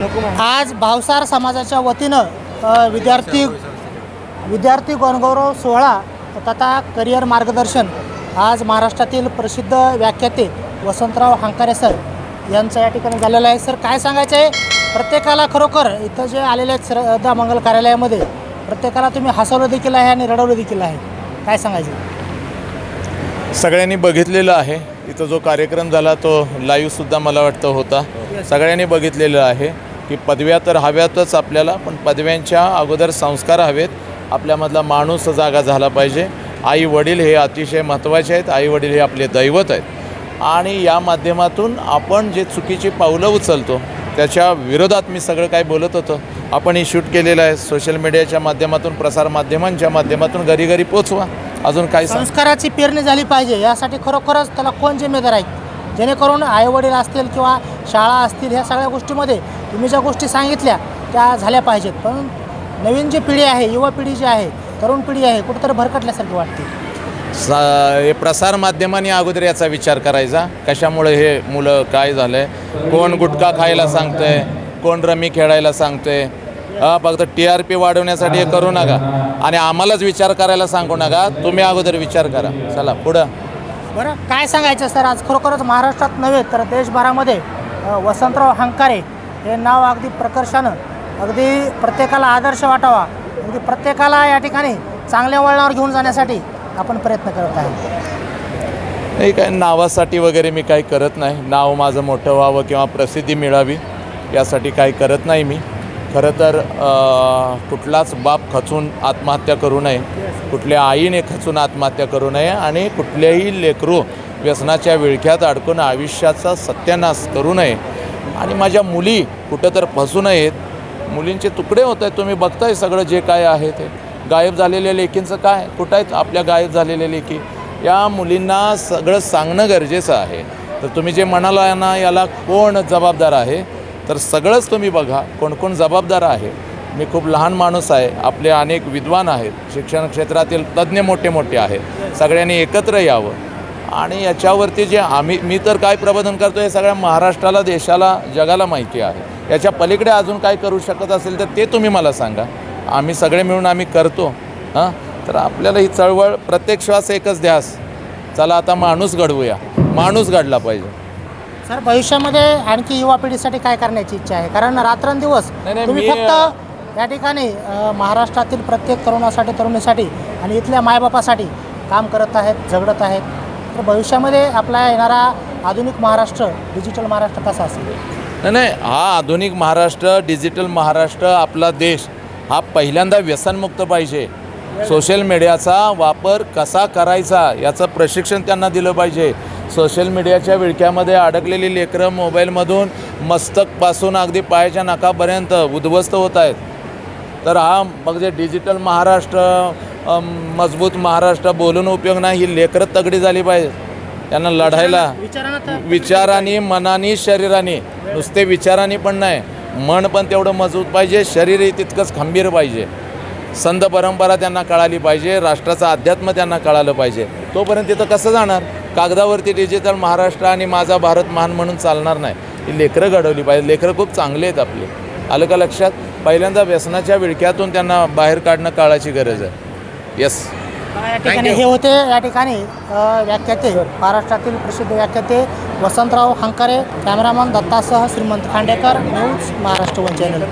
आज भावसार समाजाच्या वतीनं विद्यार्थी विद्यार्थी गणगौरव सोहळा तथा करिअर मार्गदर्शन आज महाराष्ट्रातील प्रसिद्ध व्याख्याते वसंतराव हांकारे सर यांचं या ठिकाणी झालेलं आहे. सर काय सांगायचं आहे? प्रत्येकाला खरोखर इथं जे आलेले आहेत श्रद्धा मंगल कार्यालयामध्ये प्रत्येकाला तुम्ही हसवलं देखील आहे आणि रडवलं देखील आहे. काय सांगायचं? सगळ्यांनी बघितलेलं आहे. इथं जो कार्यक्रम झाला तो लाईव्हसुद्धा मला वाटतं होता. सगळ्यांनी बघितलेलं आहे. की पदव्या तर हव्यातच आपल्याला पण पदव्यांच्या अगोदर संस्कार हवेत. आपल्यामधला माणूस जागा झाला पाहिजे. आई वडील हे अतिशय महत्त्वाचे आहेत. आई वडील हे आपले दैवत आहेत. आणि या माध्यमातून आपण जे चुकीची पावलं उचलतो त्याच्या विरोधात मी सगळं काय बोलत होतं. आपण ही शूट केलेलं आहे. सोशल मीडियाच्या माध्यमातून प्रसारमाध्यमांच्या माध्यमातून घरी घरी पोचवा अजून काय संस्काराची पेरणी झाली पाहिजे. यासाठी खरोखरच त्याला कोण जिम्मेदार आहे? जेणेकरून आईवडील असतील किंवा शाळा असतील ह्या सगळ्या गोष्टीमध्ये तुम्ही ज्या गोष्टी सांगितल्या त्या झाल्या पाहिजेत. पण नवीन जी पिढी आहे युवा पिढी जी आहे तरुण पिढी आहे कुठंतरी भरकटल्यासारखी वाटते. सा हे प्रसार माध्यमांनी अगोदर याचा विचार करायचा. कशामुळे हे मुलं काय झालं? आहे कोण गुटखा खायला सांगतंय? कोण रमी खेळायला सांगतंय? हा फक्त टी आर पी वाढवण्यासाठी हे करू नका. आणि आम्हालाच विचार करायला सांगू नका. तुम्ही अगोदर विचार करा. चला पुढं. बरं काय सांगायचं सर? आज खरोखरच महाराष्ट्रात नव्हे तर देशभरामध्ये वसंतराव हंकारे हे नाव अगदी प्रकर्षानं अगदी प्रत्येकाला आदर्श वाटावा. अगदी प्रत्येकाला या ठिकाणी चांगल्या वळणावर घेऊन जाण्यासाठी आपण प्रयत्न करत आहोत नाही काय नावासाठी वगैरे मी काही करत नाही. नाव माझं मोठं व्हावं किंवा प्रसिद्धी मिळावी यासाठी काही करत नाही मी. खरं तर कुठलाच बाप खचून आत्महत्या करू नये. कुठल्या आईने खचून आत्महत्या करू नये आणि कुठल्याही लेकरू व्यसनाच्या विळख्यात अडकून आयुष्याचा सत्यानाश करू नये. आणि माझ्या मुली कुठं तर फसू नयेत. मुलींचे तुकडे होत आहेत. तुम्ही बघताय सगळं जे काय आहे ते. गायब झालेल्या लेकींचं काय? कुठं आहेत आपल्या गायब झालेल्या लेकी? या मुलींना सगळं सांगणं गरजेचं आहे. तर तुम्ही जे म्हणाला ना याला कोण जबाबदार आहे? तर सगळंच तुम्ही बघा कोण कोण जबाबदार आहे. मी खूप लहान माणूस आहे. आपले अनेक विद्वान आहेत. शिक्षण क्षेत्रातील तज्ज्ञ मोठे मोठे आहेत. सगळ्यांनी एकत्र यावं. आणि याच्यावरती जे आम्ही मी तर काय प्रबोधन करतो हे सगळ्या महाराष्ट्राला देशाला जगाला माहिती आहे. याच्या पलीकडे अजून काय करू शकत असेल तर ते तुम्ही मला सांगा. आम्ही सगळे मिळून आम्ही करतो. हां? तर आपल्याला ही चळवळ प्रत्येक श्वास एकच ध्यास चला आता माणूस घडवूया. माणूस घडला पाहिजे. सर भविष्यामध्ये आणखी युवा पिढीसाठी काय करण्याची इच्छा आहे? कारण रात्रंदिवस नाही, नाही, तुम्ही मी, फक्त या ठिकाणी अ, महाराष्ट्रातील प्रत्येक तरुणासाठी तरुणीसाठी आणि इथल्या मायबापासाठी काम करत आहेत झगडत आहेत. तर भविष्यामध्ये आपला येणारा आधुनिक महाराष्ट्र डिजिटल महाराष्ट्र कसा असेल? नाही नाही हा आधुनिक महाराष्ट्र डिजिटल महाराष्ट्र आपला देश हा पहिल्यांदा व्यसनमुक्त पाहिजे. सोशल मीडियाचा वापर कसा करायचा याचं प्रशिक्षण त्यांना दिलं पाहिजे. सोशल मीडियाच्या विळख्यामध्ये अडकलेली लेकरं मोबाईलमधून मस्तकपासून अगदी पायाच्या नाकापर्यंत उद्ध्वस्त होत आहेत. तर हा मग जे डिजिटल महाराष्ट्र मजबूत महाराष्ट्र बोलून उपयोग नाही. ही लेकरं तगडी झाली पाहिजे त्यांना लढायला विचारांना मनाने शरीराने. नुसते विचाराने पण नाही. मन पण तेवढं मजबूत पाहिजे. शरीरही तितकंच खंबीर पाहिजे. संत परंपरा त्यांना कळाली पाहिजे. राष्ट्राचं अध्यात्म त्यांना कळालं पाहिजे. तोपर्यंत तिथं कसं जाणार? कागदावरती डिजिटल महाराष्ट्र आणि माझा भारत महान म्हणून चालणार नाही. ही लेकरं घडवली पाहिजे लेकरं खूप चांगली आहेत आपली. आलं का लक्षात? पहिल्यांदा व्यसनाच्या विळख्यातून त्यांना बाहेर काढणं काळाची गरज आहे. येस या ठिकाणी हे होते या ठिकाणी अ, व्याख्याते महाराष्ट्रातील प्रसिद्ध व्याख्याते Vasantrao Hankare cameraman दत्तासह Shrimant Khandekar news Maharashtra one channel.